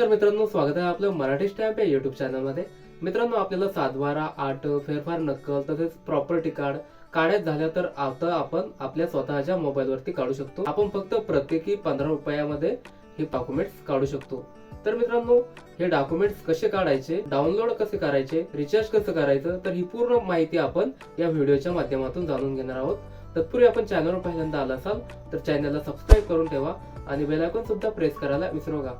नमस्कार मित्रांनो स्वागत आहे आपलं मराठी स्टॅम्प या युट्यूब चॅनलमध्ये मित्रांनो आपल्याला सातबारा आठ फेरफार नक्कल तसेच प्रॉपर्टी कार्ड काढायचं झाल्या तर आता आपण आपल्या स्वतःच्या मोबाईलवरती काढू शकतो. आपण फक्त प्रत्येकी पंधरा रुपयामध्ये हे डॉक्युमेंट्स काढू शकतो. तर मित्रांनो हे डॉक्युमेंट्स कसे काढायचे डाउनलोड कसे करायचे रिचार्ज कसं करायचं तर ही पूर्ण माहिती आपण या व्हिडिओच्या माध्यमातून जाणून घेणार आहोत. तत्पूर्वी आपण चॅनलवर पहिल्यांदा आला असाल तर चॅनलला सबस्क्राईब करून ठेवा आणि बेलायकॉन सुद्धा प्रेस करायला विसरू नका.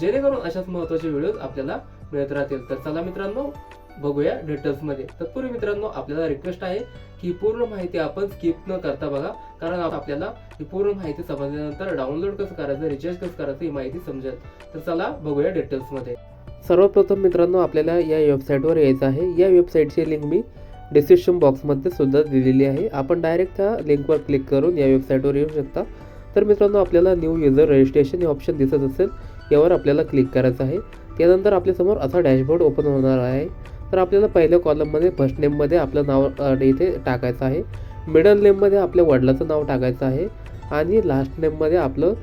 जेणेकरून अशाच महत्त्वाचे व्हिडिओज आपल्याला मिळत राहतील. तर चला मित्रांनो बघूया डिटेल्समध्ये तत्पूर्वी मित्रांनो आपल्याला रिक्वेस्ट आहे की पूर्ण माहिती आपण स्किप न करता बघा. कारण आपल्याला ही पूर्ण माहिती समजल्यानंतर डाउनलोड कसं करायचं रिचार्ज कसं करायचं ही माहिती समजेल. तर चला बघूया डिटेल्समध्ये. सर्वप्रथम मित्रांनो आपल्याला या वेबसाईटवर यायचं आहे. या वेबसाईटची लिंक मी डिस्क्रिप्शन बॉक्समध्ये सुद्धा दिलेली आहे. आपण डायरेक्ट त्या लिंकवर क्लिक करून या वेबसाईटवर येऊ शकता. तर मित्रांनो आपल्याला न्यू युजर रजिस्ट्रेशन हे ऑप्शन दिसत असेल. यावर आपल्याला क्लिक करायचं आहे. त्यानंतर आपल्यासमोर असा डॅशबोर्ड ओपन होणार आहे. तर आपल्याला पहिल्या कॉलममध्ये फर्स्ट नेममध्ये आपलं नाव इथे टाकायचं आहे. मिडल नेममध्ये आपल्या वडिलाचं नाव टाकायचं आहे. आणि लास्ट नेममध्ये आपलं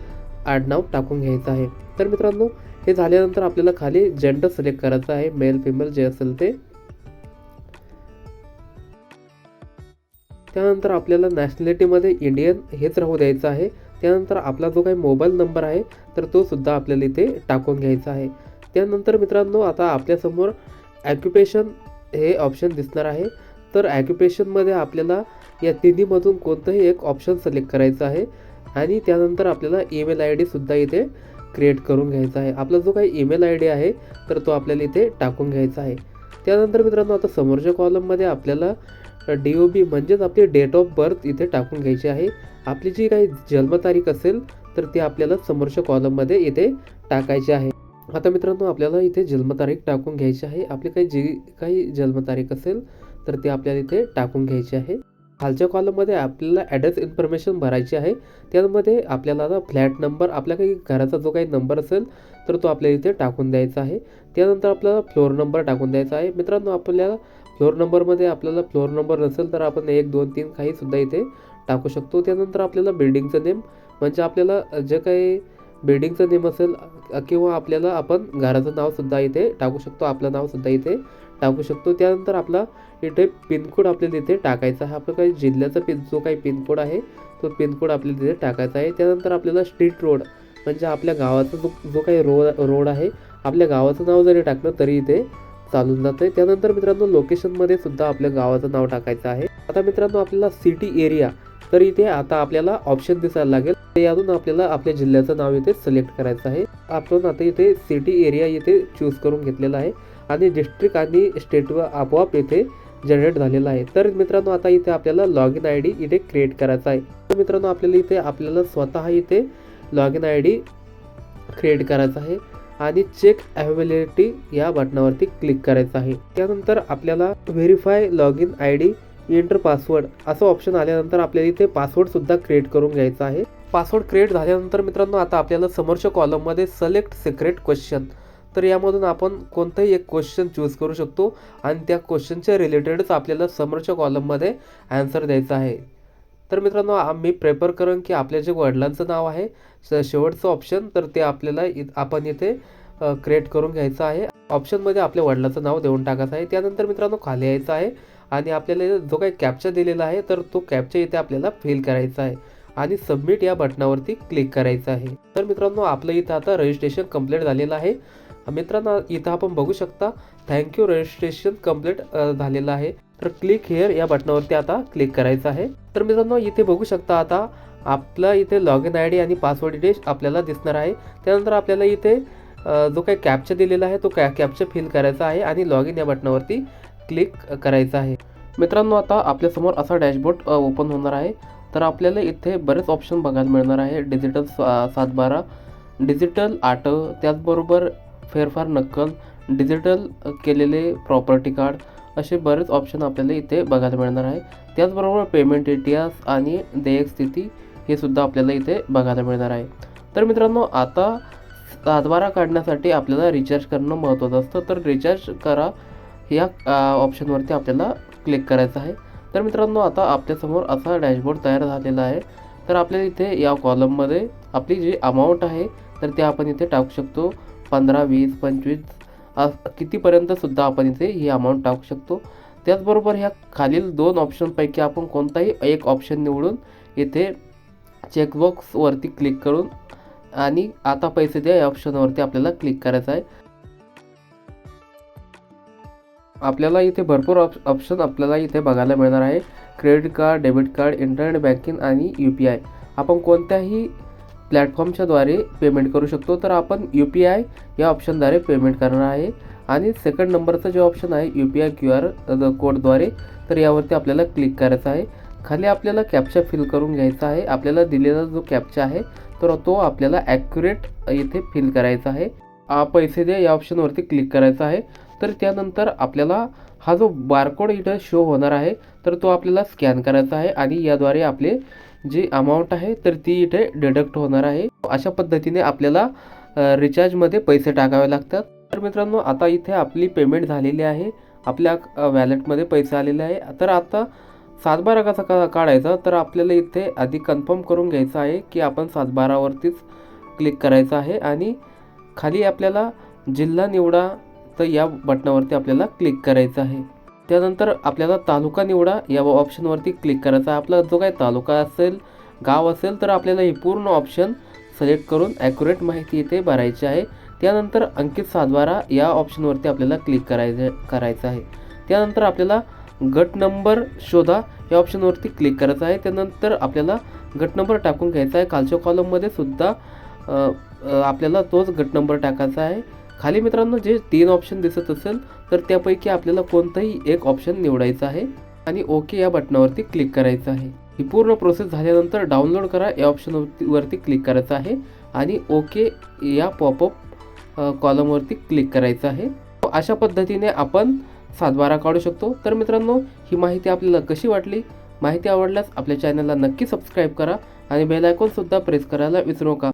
आडनाव टाकून घ्यायचं आहे. तर मित्रांनो हे झाल्यानंतर आपल्याला खाली जेंडर सिलेक्ट करायचं आहे. मेल फिमेल जे असेल ते. त्यानंतर आपल्याला नॅशनॅलिटीमध्ये इंडियन हेच राहू द्यायचं आहे. त्यानंतर आपला जो काही मोबाईल नंबर आहे तर तो सुद्धा आपल्याला इथे टाकून घ्यायचा आहे. त्यानंतर मित्रांनो आता आपल्यासमोर ॲक्युपेशन हे ऑप्शन दिसणार आहे. तर ॲक्युपेशनमध्ये आपल्याला या तिन्हीमधून कोणतंही एक ऑप्शन सिलेक्ट करायचं आहे आणि त्यानंतर आपल्याला ईमेल आय डीसुद्धा इथे क्रिएट करून घ्यायचा आहे. आपला जो काही ईमेल आय डी आहे तर तो आपल्याला इथे टाकून घ्यायचा आहे. त्यानंतर मित्रांनो आता समोरच्या कॉलममध्ये आपल्याला डी ओ बी म्हणजेच आपली डेट ऑफ बर्थ इथे टाकून घ्यायची आहे. आपली जी काही जन्मतारीख असेल तर ती आपल्याला समोरच्या कॉलममध्ये इथे टाकायची आहे. आता मित्रांनो आपल्याला इथे जन्मतारीख टाकून घ्यायची आहे. आपली काही जी काही जन्मतारीख असेल तर ती आपल्याला इथे टाकून घ्यायची आहे. खालच्या कॉलममध्ये आपल्याला ॲड्रेस इन्फॉर्मेशन भरायची आहे. त्यामध्ये आपल्याला आता फ्लॅट नंबर आपल्या काही घराचा जो काही नंबर असेल तर तो आपल्याला इथे टाकून द्यायचा आहे. त्यानंतर आपल्याला फ्लोअर नंबर टाकून द्यायचा आहे. मित्रांनो आपल्याला फ्लोअर नंबरमध्ये आपल्याला फ्लोअर नंबर नसेल तर आपण एक दोन तीन काही सुद्धा इथे टाकू शकतो. त्यानंतर आपल्याला बिल्डिंगचं नेम म्हणजे आपल्याला जे काही बिल्डिंगचं नेम असेल किंवा आपल्याला आपण घराचं नावसुद्धा इथे टाकू शकतो आपलं नावसुद्धा इथे टाकू शकतो. त्यानंतर आपला इथे पिनकोड आपल्याला इथे टाकायचा आहे. आपलं काही जिल्ह्याचा पिन जो काही पिनकोड आहे तो पिनकोड आपल्याला तिथे टाकायचा आहे. त्यानंतर आपल्याला स्ट्रीट रोड म्हणजे आपल्या गावाचा जो जो काही रोड रोड आहे आपल्या गावाचं नाव जरी टाकलं तरी इथे चालून जातं आहे त्यानंतर मित्रांनो लोकेशनमध्ये सुद्धा आपल्या गावाचं नाव टाकायचं आहे. आता मित्रांनो आपल्याला सिटी एरिया तर इथे आता आपल्याला ऑप्शन दिसायला लागेल. यातून आपल्याला आपल्या जिल्ह्याचं नाव इथे सिलेक्ट करायचं आहे. आपण आता इथे सिटी एरिया इथे चूज करून घेतलेला आहे. आणि डिस्ट्रिक्ट आणि स्टेटवर आपोआप इथे जनरेट झालेला आहे. तर मित्रांनो आता इथे आपल्याला लॉग इन आय डी इथे क्रिएट करायचा आहे. तर मित्रांनो आपल्याला इथे आपल्याला स्वतः इथे log in I D create करायचा आहे. आणि चेक अवेलेबिलिटी या बटनावरती क्लिक करायचं आहे. त्यानंतर आपल्याला verify log in I D enter password असं ऑप्शन आल्यानंतर आपल्याला इथे पासवर्ड सुद्धा क्रिएट करून घ्यायचा आहे. पासवर्ड क्रिएट झाल्यानंतर मित्रांनो आता आपल्याला समोरच्या कॉलममध्ये सिलेक्ट सिक्रेट क्वेश्चन तर यामधून आपण कोणताही एक क्वेश्चन चूज करू शकतो आणि त्या क्वेश्चनच्या रिलेटेडच आपल्याला समोरच्या कॉलममध्ये ॲन्सर द्यायचा आहे. तर मित्रांनो आम्ही प्रेफर करेन की आपल्या जे वडिलांचं नाव आहे शेवटचं ऑप्शन तर ते आपल्याला इ आपण इथे क्रिएट करून घ्यायचं आहे. ऑप्शनमध्ये आपल्या वडिलाचं नाव देऊन टाकायचं आहे. त्यानंतर मित्रांनो खाली यायचं आहे आणि आपल्याला जो काही कॅप्चा दिलेला आहे तर तो कॅप्चा इथे आपल्याला फिल करायचा आहे आणि सबमिट या बटनावरती क्लिक करायचं आहे. तर मित्रांनो आपलं इथं आता रजिस्ट्रेशन कंप्लीट झालेलं आहे. मित्रांनो इथं आपण बघू शकता थँक्यू रजिस्ट्रेशन कंप्लीट झालेलं आहे. तर क्लिक हेअर या बटनावरती आता क्लिक करायचं आहे. तर मित्रांनो इथे बघू शकता आता आपला इथे लॉग इन आय डी आणि पासवर्ड डिटेल्स आपल्याला दिसणार आहे. त्यानंतर आपल्याला इथे जो काही कॅप्चा दिलेला आहे तो कॅ कॅप्चा फिल करायचा आहे आणि लॉग इन या बटनावरती क्लिक करायचं आहे. मित्रांनो आता आपल्यासमोर असा डॅशबोर्ड ओपन होणार आहे. तर आपल्याला इथे बरेच ऑप्शन बघायला मिळणार आहे. डिजिटल सातबारा डिजिटल आट त्याचबरोबर फेरफार नक्कल डिजिटल केलेले प्रॉपर्टी कार्ड असे बरेच ऑप्शन आपल्याला इथे बघायला मिळणार आहे. त्याचबरोबर पेमेंट इतिहास आणि देयक स्थिती हे सुद्धा आपल्याला इथे बघायला मिळणार आहे. तर मित्रांनो आता सातबारा काढण्यासाठी आपल्याला रिचार्ज करणं महत्त्वाचं असतं. तर रिचार्ज करा या ऑप्शनवरती आपल्याला क्लिक करायचं आहे. तर मित्रांनो आता आपल्यासमोर असा डॅशबोर्ड तयार झालेला आहे. तर आपल्याला इथे या कॉलममध्ये आपली जी अमाऊंट आहे तर ते आपण इथे टाकू शकतो. पंधरा वीस पंचवीस कितीपर्यंतसुद्धा आपण इथे ही अमाऊंट टाकू शकतो. त्याचबरोबर ह्या खालील दोन ऑप्शनपैकी आपण कोणताही एक ऑप्शन निवडून इथे चेकबॉक्सवरती क्लिक करून आणि आता पैसे द्या या ऑप्शनवरती आपल्याला क्लिक करायचं आहे. आपल्याला इथे भरपूर ऑप ऑप्शन आपल्याला इथे बघायला मिळणार आहे. Credit card debit card internet banking आणि यू पी आय आपण कोणत्याही प्लॅटफॉर्मच्याद्वारे पेमेंट करू शकतो. तर आपण यू पी आय या ऑप्शनद्वारे पेमेंट करणार आहे. आणि सेकंड नंबरचं जे ऑप्शन आहे U P I Q R कोडद्वारे तर यावरती आपल्याला क्लिक करायचं आहे. खाली आपल्याला कॅप्चा फिल करून घ्यायचा आहे. आपल्याला दिलेला जो कॅप्चा आहे तर तो आपल्याला ॲक्युरेट इथे फिल करायचा आहे. पैसे द्या या ऑप्शनवरती क्लिक करायचा आहे. तर त्यानंतर आपल्याला हा जो बारकोड इथं शो होणार आहे तर तो आपल्याला स्कॅन करायचा आहे. आणि याद्वारे आपले जी अमाऊंट आहे तर ती इथे डिडक्ट होणार आहे. अशा पद्धतीने आपल्याला रिचार्जमध्ये पैसे टाकावे लागतात. तर मित्रांनो आता इथे आपली पेमेंट झालेली आहे. आपल्या वॅलेटमध्ये पैसे आलेले आहे. तर आता सातबारा कसा का काढायचा? तर आपल्याला इथे आधी कन्फर्म करून घ्यायचं आहे की आपण सातबारावरतीच क्लिक करायचं आहे आणि खाली आपल्याला जिल्हा निवडा तर या बटनावरती आपल्याला क्लिक करायचं आहे. त्यानंतर आपल्याला तालुका निवडा या ऑप्शनवरती क्लिक करायचा आहे. आपला जो काही तालुका असेल गाव असेल तर आपल्याला हे पूर्ण ऑप्शन सिलेक्ट करून ॲक्युरेट माहिती इथे भरायची आहे. त्यानंतर अंकित सातबारा या ऑप्शनवरती आपल्याला क्लिक करायचं करायचं आहे. त्यानंतर आपल्याला गट नंबर शोधा या ऑप्शनवरती क्लिक करायचं आहे. त्यानंतर आपल्याला गट नंबर टाकून घ्यायचा आहे. खालच्या कॉलममध्ये सुद्धा आपल्याला तोच गट नंबर टाकायचा आहे. खाली मित्रांनो जे तीन ऑप्शन दिसत असेल तर त्यापैकी आपल्याला कोणतंही एक ऑप्शन निवडायचं आहे आणि ओके या बटनावरती क्लिक करायचं आहे. ही पूर्ण प्रोसेस झाल्यानंतर डाउनलोड करा या ऑप्शनवरती वरती क्लिक करायचं आहे आणि ओके या पॉपअप कॉलमवरती क्लिक करायचं आहे. अशा पद्धतीने आपण सातबारा काढू शकतो. तर मित्रांनो ही माहिती आपल्याला कशी वाटली? माहिती आवडल्यास आपल्या चॅनलला नक्की सबस्क्राईब करा आणि बेल आयकॉनसुद्धा प्रेस करायला विसरू नका.